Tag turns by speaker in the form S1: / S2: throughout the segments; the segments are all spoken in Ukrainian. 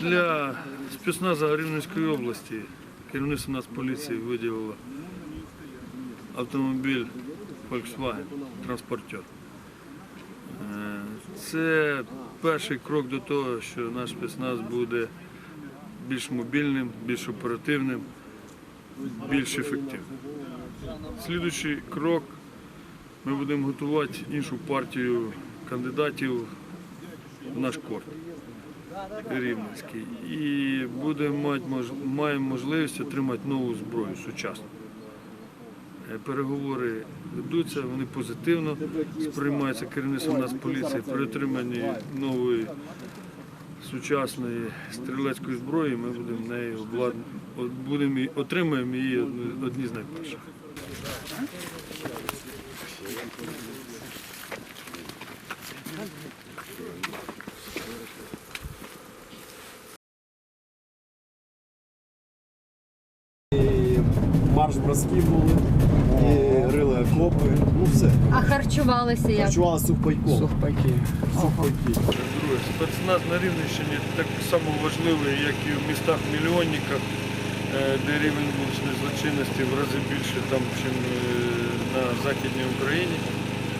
S1: Для спецназа Рівненської області керівництво Нацполіції виділило автомобіль Volkswagen транспортер. Це перший крок до того, що наш спецназ буде більш мобільним, більш оперативним, більш ефективним. Слідуючий крок ми будемо готувати іншу партію кандидатів в наш корт. Рівненський. І будемо маємо можливість отримати нову зброю сучасну. Е, Переговори ведуться, вони позитивно сприймаються керівництвом Нацполіції при отриманні нової сучасної стрілецької зброї. Ми будемо нею облад... будемо і- отримаємо її одні з найперших.
S2: Марш броски були, і рили окопи, ну все.
S3: А харчувалися як?
S2: Харчували сухпайком.
S4: Сухпайки.
S2: Сухпайки.
S1: Друге, спецназ на Рівненщині так само важливий, як і в містах-мільйонниках, е, де рівень вуличної злочинності в рази більше там, ніж на Західній Україні.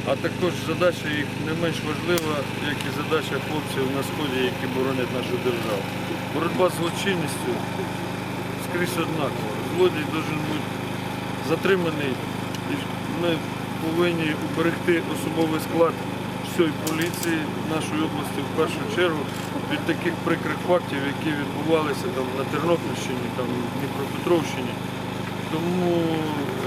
S1: А також задача їх не менш важлива, як і задача хлопців на сході, які боронять нашу державу. Боротьба з злочинністю скрізь однакова. Злодій має бути затриманий. І ми повинні уберегти особовий склад всієї поліції нашої області в першу чергу від таких прикрих фактів, які відбувалися там на Тернопільщині, там Дніпропетровщині. Тому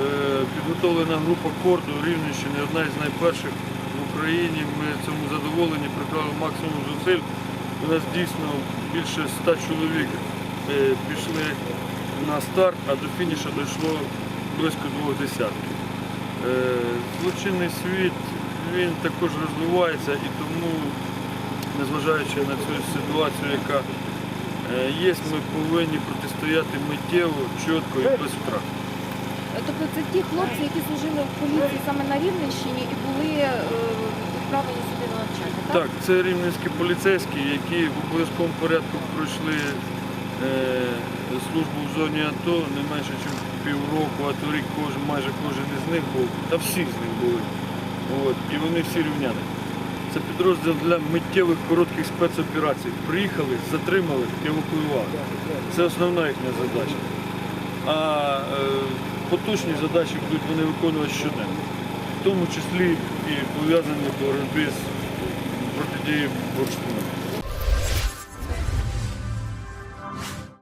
S1: е, підготовлена група корду Рівненщини одна із найперших в Україні. Ми цьому задоволені, приклали максимум зусиль. У нас дійсно більше ста чоловік е, пішли на старт, а до фінішу дійшло близько двох десятків. Е, Злочинний світ він також розвивається і тому, незважаючи на цю ситуацію, яка е, є, ми повинні протистояти миттєво, чітко і без втрат.
S3: Тобто це ті хлопці, які служили в поліції саме на Рівненщині і були е, відправлені сюди на навчання, так?
S1: Так, це рівненські поліцейські, які в обов'язковому порядку пройшли службу в зоні АТО не менше, ніж півроку, а то рік кожен, майже кожен із них був, та всі з них були. От, і вони всі рівняни. Це підрозділ для миттєвих коротких спецоперацій. Приїхали, затримали, евакуювали. Це основна їхня задача. А е, поточні задачі будуть вони виконувати щоденно, в тому числі і пов'язані в боротьбі з протидією бурштину.